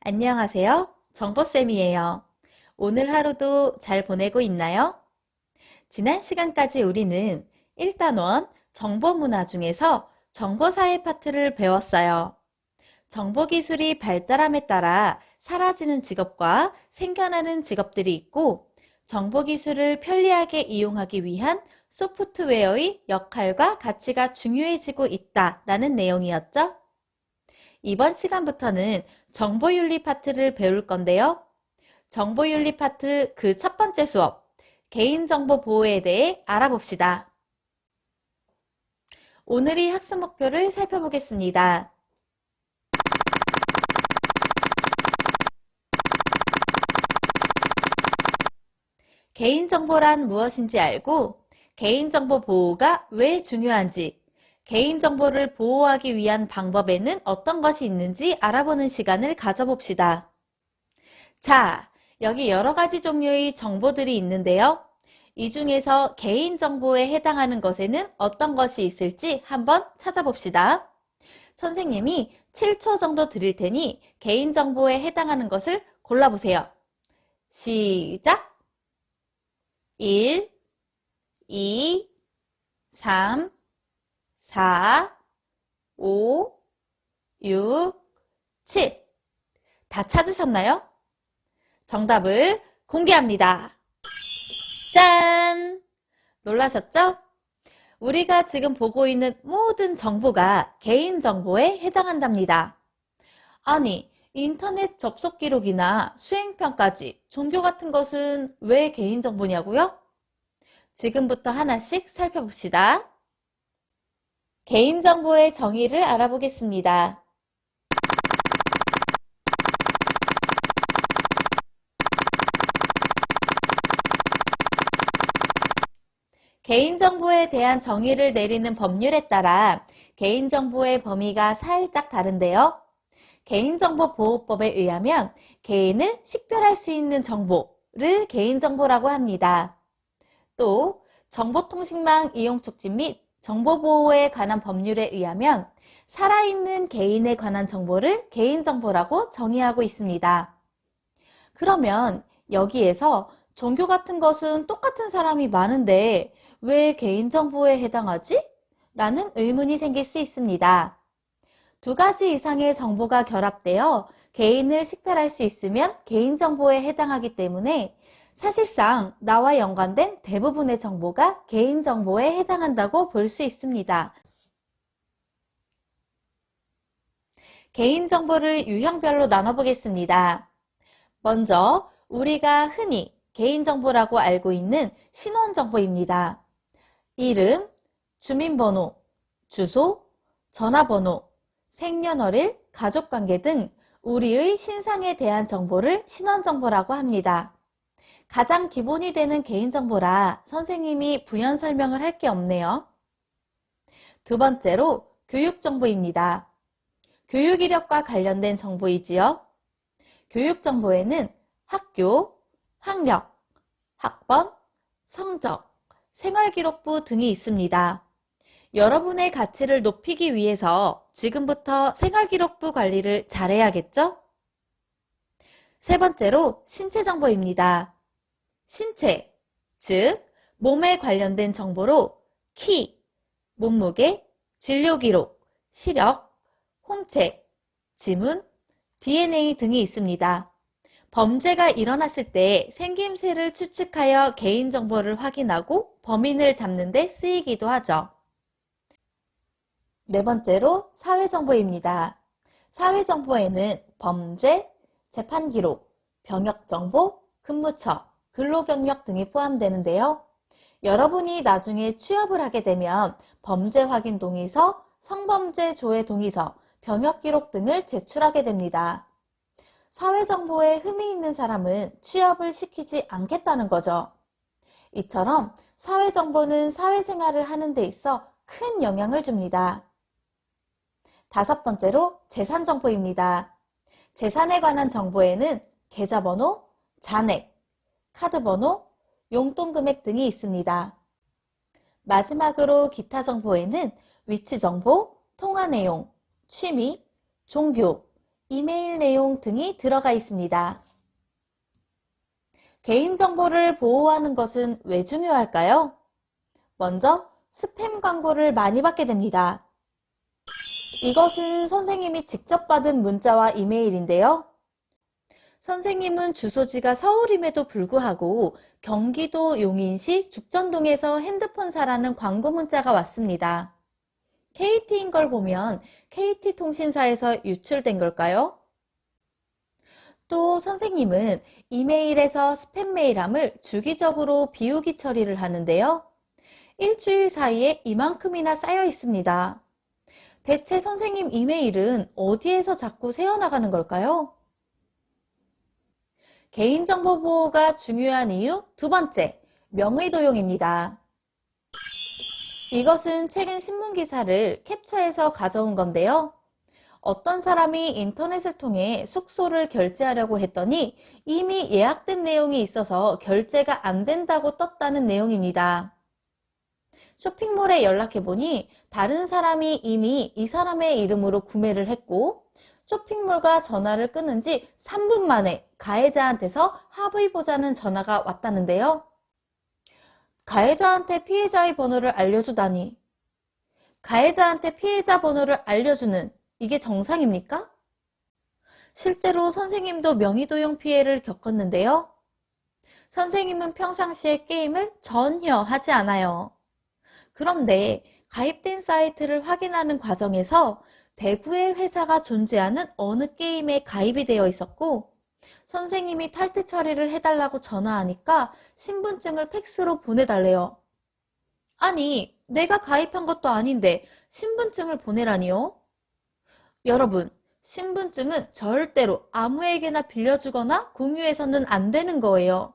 안녕하세요. 정보쌤이에요. 오늘 하루도 잘 보내고 있나요? 지난 시간까지 우리는 1단원 정보문화 중에서 정보사회 파트를 배웠어요. 정보기술이 발달함에 따라 사라지는 직업과 생겨나는 직업들이 있고 정보기술을 편리하게 이용하기 위한 소프트웨어의 역할과 가치가 중요해지고 있다라는 내용이었죠. 이번 시간부터는 정보윤리 파트를 배울 건데요. 정보윤리 파트 그 첫 번째 수업, 개인정보 보호에 대해 알아봅시다. 오늘의 학습 목표를 살펴보겠습니다. 개인정보란 무엇인지 알고 개인정보 보호가 왜 중요한지, 개인정보를 보호하기 위한 방법에는 어떤 것이 있는지 알아보는 시간을 가져봅시다. 자, 여기 여러 가지 종류의 정보들이 있는데요. 이 중에서 개인정보에 해당하는 것에는 어떤 것이 있을지 한번 찾아봅시다. 선생님이 7초 정도 드릴 테니 개인정보에 해당하는 것을 골라보세요. 시작! 1, 2, 3, 4, 5, 6, 7. 다 찾으셨나요? 정답을 공개합니다. 짠! 놀라셨죠? 우리가 지금 보고 있는 모든 정보가 개인정보에 해당한답니다. 아니, 인터넷 접속 기록이나 수행평까지 종교 같은 것은 왜 개인정보냐고요? 지금부터 하나씩 살펴봅시다. 개인정보의 정의를 알아보겠습니다. 개인정보에 대한 정의를 내리는 법률에 따라 개인정보의 범위가 살짝 다른데요. 개인정보보호법에 의하면 개인을 식별할 수 있는 정보를 개인정보라고 합니다. 또 정보통신망 이용 촉진 및 정보보호에 관한 법률에 의하면 살아있는 개인에 관한 정보를 개인정보라고 정의하고 있습니다. 그러면 여기에서 종교 같은 것은 똑같은 사람이 많은데 왜 개인정보에 해당하지? 라는 의문이 생길 수 있습니다. 두 가지 이상의 정보가 결합되어 개인을 식별할 수 있으면 개인정보에 해당하기 때문에 사실상 나와 연관된 대부분의 정보가 개인정보에 해당한다고 볼 수 있습니다. 개인정보를 유형별로 나눠보겠습니다. 먼저 우리가 흔히 개인정보라고 알고 있는 신원정보입니다. 이름, 주민번호, 주소, 전화번호, 생년월일, 가족관계 등 우리의 신상에 대한 정보를 신원정보라고 합니다. 가장 기본이 되는 개인정보라 선생님이 부연 설명을 할 게 없네요. 두 번째로 교육정보입니다. 교육 이력과 관련된 정보이지요. 교육정보에는 학교, 학력, 학번, 성적, 생활기록부 등이 있습니다. 여러분의 가치를 높이기 위해서 지금부터 생활기록부 관리를 잘해야겠죠? 세 번째로 신체 정보입니다. 신체, 즉 몸에 관련된 정보로 키, 몸무게, 진료 기록, 시력, 홍채, 지문, DNA 등이 있습니다. 범죄가 일어났을 때 생김새를 추측하여 개인정보를 확인하고 범인을 잡는 데 쓰이기도 하죠. 네 번째로 사회정보입니다. 사회정보에는 범죄, 재판기록, 병역정보, 근무처, 근로경력 등이 포함되는데요. 여러분이 나중에 취업을 하게 되면 범죄 확인 동의서, 성범죄 조회 동의서, 병역 기록 등을 제출하게 됩니다. 사회정보에 흠이 있는 사람은 취업을 시키지 않겠다는 거죠. 이처럼 사회정보는 사회생활을 하는 데 있어 큰 영향을 줍니다. 다섯 번째로 재산정보입니다. 재산에 관한 정보에는 계좌번호, 잔액, 카드 번호, 용돈 금액 등이 있습니다. 마지막으로 기타 정보에는 위치 정보, 통화 내용, 취미, 종교, 이메일 내용 등이 들어가 있습니다. 개인 정보를 보호하는 것은 왜 중요할까요? 먼저 스팸 광고를 많이 받게 됩니다. 이것은 선생님이 직접 받은 문자와 이메일인데요. 선생님은 주소지가 서울임에도 불구하고 경기도 용인시 죽전동에서 핸드폰 사라는 광고 문자가 왔습니다. KT인 걸 보면 KT통신사에서 유출된 걸까요? 또 선생님은 이메일에서 스팸 메일함을 주기적으로 비우기 처리를 하는데요. 일주일 사이에 이만큼이나 쌓여 있습니다. 대체 선생님 이메일은 어디에서 자꾸 새어나가는 걸까요? 개인정보 보호가 중요한 이유 두 번째, 명의도용입니다. 이것은 최근 신문 기사를 캡처해서 가져온 건데요. 어떤 사람이 인터넷을 통해 숙소를 결제하려고 했더니 이미 예약된 내용이 있어서 결제가 안 된다고 떴다는 내용입니다. 쇼핑몰에 연락해보니 다른 사람이 이미 이 사람의 이름으로 구매를 했고 쇼핑몰과 전화를 끊은 지 3분 만에 가해자한테서 합의보자는 전화가 왔다는데요. 가해자한테 피해자의 번호를 알려주다니. 가해자한테 피해자 번호를 알려주는 이게 정상입니까? 실제로 선생님도 명의도용 피해를 겪었는데요. 선생님은 평상시에 게임을 전혀 하지 않아요. 그런데 가입된 사이트를 확인하는 과정에서 대구의 회사가 존재하는 어느 게임에 가입이 되어 있었고 선생님이 탈퇴 처리를 해달라고 전화하니까 신분증을 팩스로 보내달래요. 아니, 내가 가입한 것도 아닌데 신분증을 보내라니요? 여러분, 신분증은 절대로 아무에게나 빌려주거나 공유해서는 안 되는 거예요.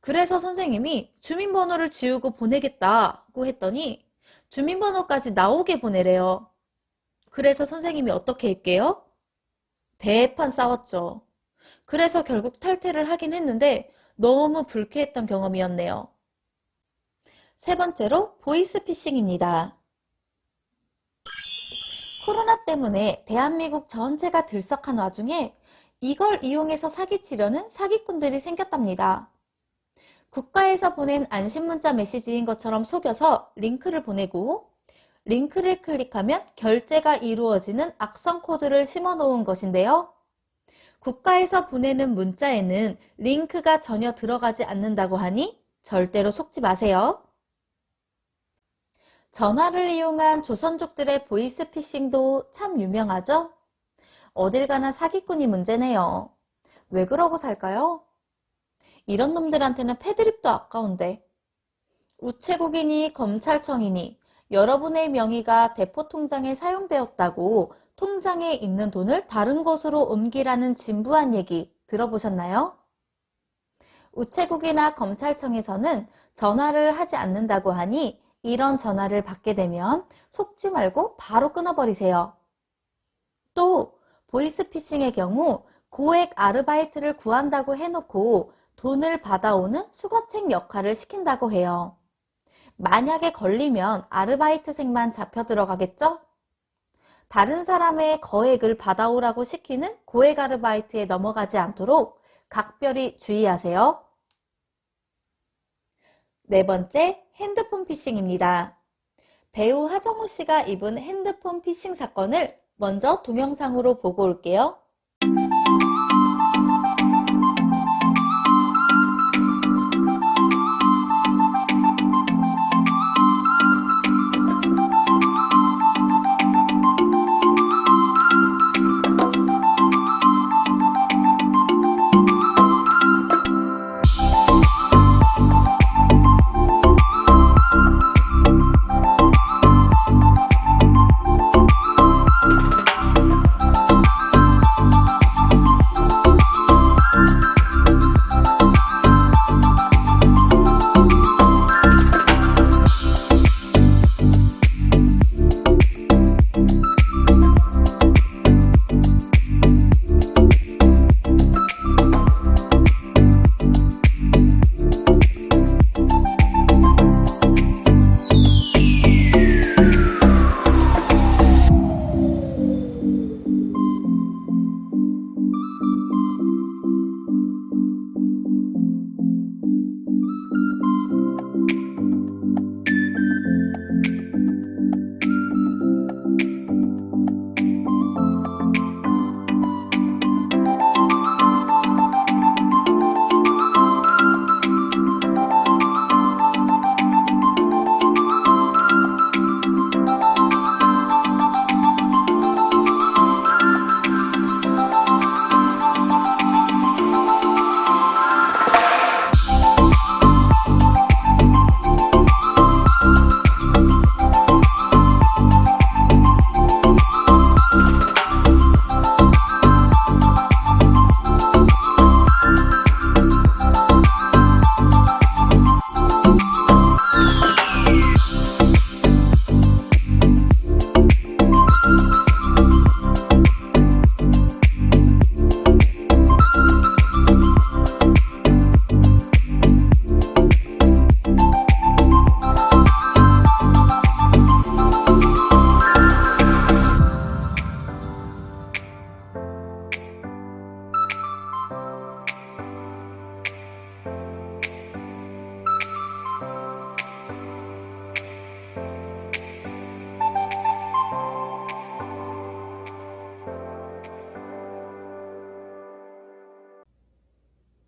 그래서 선생님이 주민번호를 지우고 보내겠다고 했더니 주민번호까지 나오게 보내래요. 그래서 선생님이 어떻게 할게요? 대판 싸웠죠. 그래서 결국 탈퇴를 하긴 했는데 너무 불쾌했던 경험이었네요. 세 번째로 보이스피싱입니다. 코로나 때문에 대한민국 전체가 들썩한 와중에 이걸 이용해서 사기치려는 사기꾼들이 생겼답니다. 국가에서 보낸 안심문자 메시지인 것처럼 속여서 링크를 보내고 링크를 클릭하면 결제가 이루어지는 악성 코드를 심어 놓은 것인데요. 국가에서 보내는 문자에는 링크가 전혀 들어가지 않는다고 하니 절대로 속지 마세요. 전화를 이용한 조선족들의 보이스피싱도 참 유명하죠? 어딜 가나 사기꾼이 문제네요. 왜 그러고 살까요? 이런 놈들한테는 패드립도 아까운데. 우체국이니 검찰청이니 여러분의 명의가 대포 통장에 사용되었다고 통장에 있는 돈을 다른 곳으로 옮기라는 진부한 얘기 들어보셨나요? 우체국이나 검찰청에서는 전화를 하지 않는다고 하니 이런 전화를 받게 되면 속지 말고 바로 끊어버리세요. 또 보이스피싱의 경우 고액 아르바이트를 구한다고 해놓고 돈을 받아오는 수거책 역할을 시킨다고 해요. 만약에 걸리면 아르바이트생만 잡혀 들어가겠죠? 다른 사람의 거액을 받아오라고 시키는 고액 아르바이트에 넘어가지 않도록 각별히 주의하세요. 네 번째, 핸드폰 피싱입니다. 배우 하정우 씨가 입은 핸드폰 피싱 사건을 먼저 동영상으로 보고 올게요.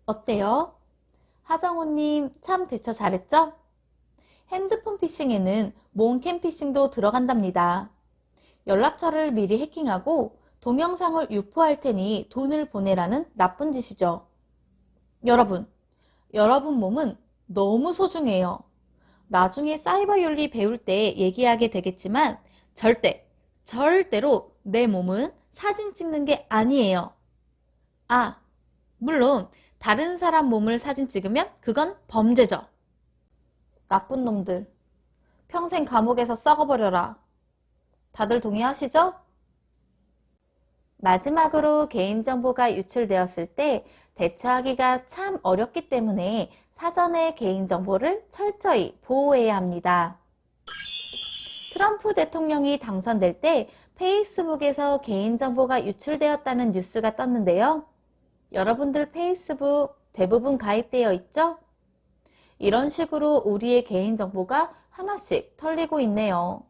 어때요? 하정우님 참 대처 잘했죠? 핸드폰 피싱에는 몽캠 피싱도 들어간답니다. 연락처를 미리 해킹하고 동영상을 유포할 테니 돈을 보내라는 나쁜 짓이죠. 여러분, 여러분 몸은 너무 소중해요. 나중에 사이버 윤리 배울 때 얘기하게 되겠지만 절대, 절대로 내 몸은 사진 찍는 게 아니에요. 아, 물론 다른 사람 몸을 사진 찍으면 그건 범죄죠. 나쁜 놈들. 평생 감옥에서 썩어버려라. 다들 동의하시죠? 마지막으로 개인정보가 유출되었을 때 대처하기가 참 어렵기 때문에 사전에 개인정보를 철저히 보호해야 합니다. 트럼프 대통령이 당선될 때 페이스북에서 개인정보가 유출되었다는 뉴스가 떴는데요. 여러분들 페이스북 대부분 가입되어 있죠? 이런 식으로 우리의 개인정보가 하나씩 털리고 있네요.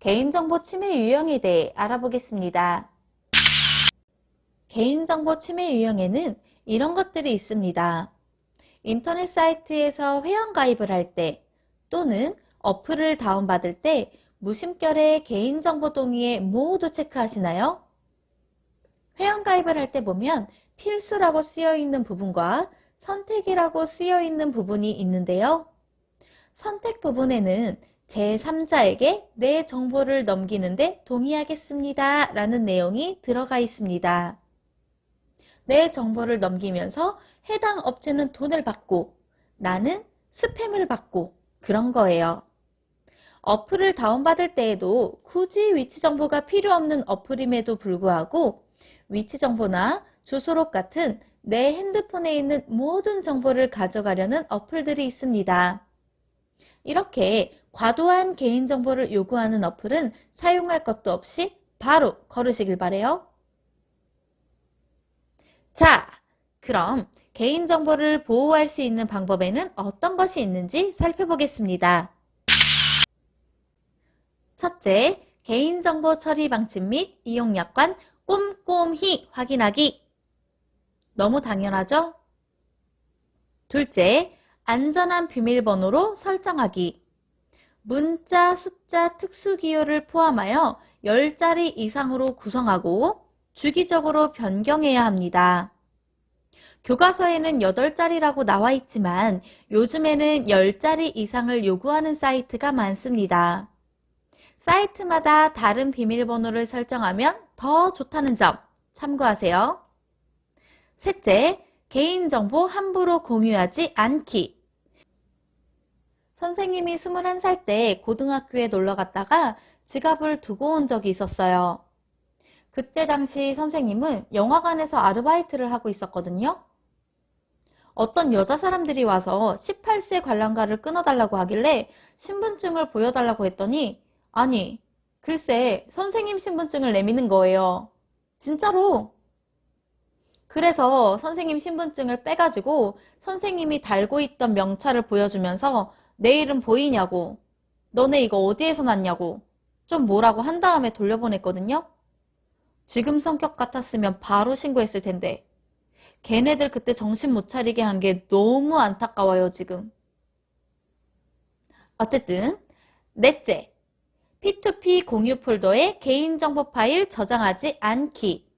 개인정보 침해 유형에 대해 알아보겠습니다. 개인정보 침해 유형에는 이런 것들이 있습니다. 인터넷 사이트에서 회원가입을 할 때 또는 어플을 다운받을 때 무심결에 개인정보 동의에 모두 체크하시나요? 회원가입을 할 때 보면 필수라고 쓰여 있는 부분과 선택이라고 쓰여 있는 부분이 있는데요. 선택 부분에는 제3자에게 내 정보를 넘기는데 동의하겠습니다. 라는 내용이 들어가 있습니다. 내 정보를 넘기면서 해당 업체는 돈을 받고 나는 스팸을 받고 그런 거예요. 어플을 다운받을 때에도 굳이 위치 정보가 필요 없는 어플임에도 불구하고 위치 정보나 주소록 같은 내 핸드폰에 있는 모든 정보를 가져가려는 어플들이 있습니다. 이렇게 과도한 개인정보를 요구하는 어플은 사용할 것도 없이 바로 거르시길 바래요. 자, 그럼 개인정보를 보호할 수 있는 방법에는 어떤 것이 있는지 살펴보겠습니다. 첫째, 개인정보 처리 방침 및 이용 약관 꼼꼼히 확인하기. 너무 당연하죠? 둘째, 안전한 비밀번호로 설정하기. 문자, 숫자, 특수 기호를 포함하여 10자리 이상으로 구성하고 주기적으로 변경해야 합니다. 교과서에는 8자리라고 나와 있지만 요즘에는 10자리 이상을 요구하는 사이트가 많습니다. 사이트마다 다른 비밀번호를 설정하면 더 좋다는 점 참고하세요. 셋째, 개인정보 함부로 공유하지 않기. 선생님이 21살 때 고등학교에 놀러 갔다가 지갑을 두고 온 적이 있었어요. 그때 당시 선생님은 영화관에서 아르바이트를 하고 있었거든요. 어떤 여자 사람들이 와서 18세 관람가를 끊어달라고 하길래 신분증을 보여달라고 했더니 아니, 글쎄 선생님 신분증을 내미는 거예요. 진짜로. 그래서 선생님 신분증을 빼가지고 선생님이 달고 있던 명찰을 보여주면서 내 이름 보이냐고, 너네 이거 어디에서 났냐고, 좀 뭐라고 한 다음에 돌려보냈거든요. 지금 성격 같았으면 바로 신고했을 텐데. 걔네들 그때 정신 못 차리게 한 게 너무 안타까워요, 지금. 어쨌든, 넷째. P2P 공유 폴더에 개인정보 파일 저장하지 않기.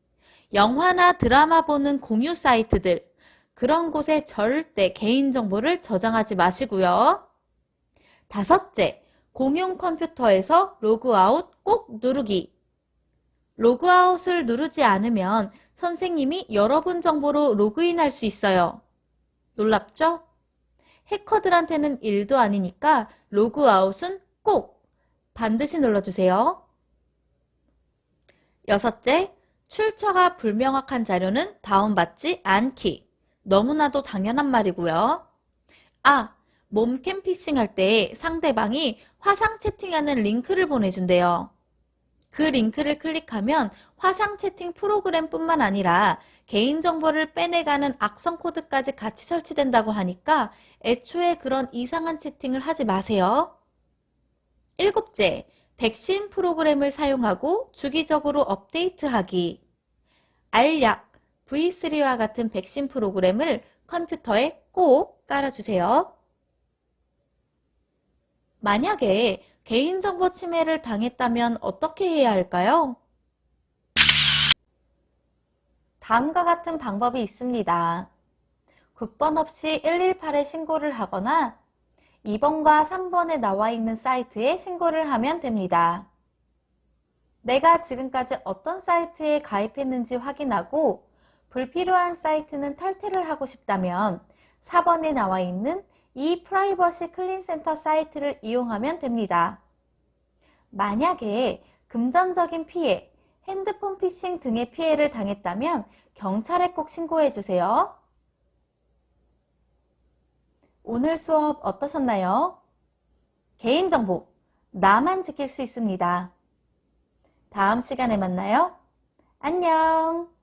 영화나 드라마 보는 공유 사이트들. 그런 곳에 절대 개인정보를 저장하지 마시고요. 다섯째. 공용 컴퓨터에서 로그아웃 꼭 누르기. 로그아웃을 누르지 않으면 선생님이 여러분 정보로 로그인할 수 있어요. 놀랍죠? 해커들한테는 일도 아니니까 로그아웃은 꼭 반드시 눌러주세요. 여섯째, 출처가 불명확한 자료는 다운받지 않기. 너무나도 당연한 말이고요. 아, 몸캠 피싱 할 때 상대방이 화상 채팅하는 링크를 보내준대요. 그 링크를 클릭하면 화상 채팅 프로그램 뿐만 아니라 개인정보를 빼내가는 악성 코드까지 같이 설치된다고 하니까 애초에 그런 이상한 채팅을 하지 마세요. 일곱째, 백신 프로그램을 사용하고 주기적으로 업데이트하기. 알약, V3와 같은 백신 프로그램을 컴퓨터에 꼭 깔아주세요. 만약에 개인정보 침해를 당했다면 어떻게 해야 할까요? 다음과 같은 방법이 있습니다. 국번 없이 118에 신고를 하거나 2번과 3번에 나와 있는 사이트에 신고를 하면 됩니다. 내가 지금까지 어떤 사이트에 가입했는지 확인하고 불필요한 사이트는 탈퇴를 하고 싶다면 4번에 나와 있는 이 프라이버시 클린센터 사이트를 이용하면 됩니다. 만약에 금전적인 피해, 핸드폰 피싱 등의 피해를 당했다면 경찰에 꼭 신고해 주세요. 오늘 수업 어떠셨나요? 개인정보, 나만 지킬 수 있습니다. 다음 시간에 만나요. 안녕!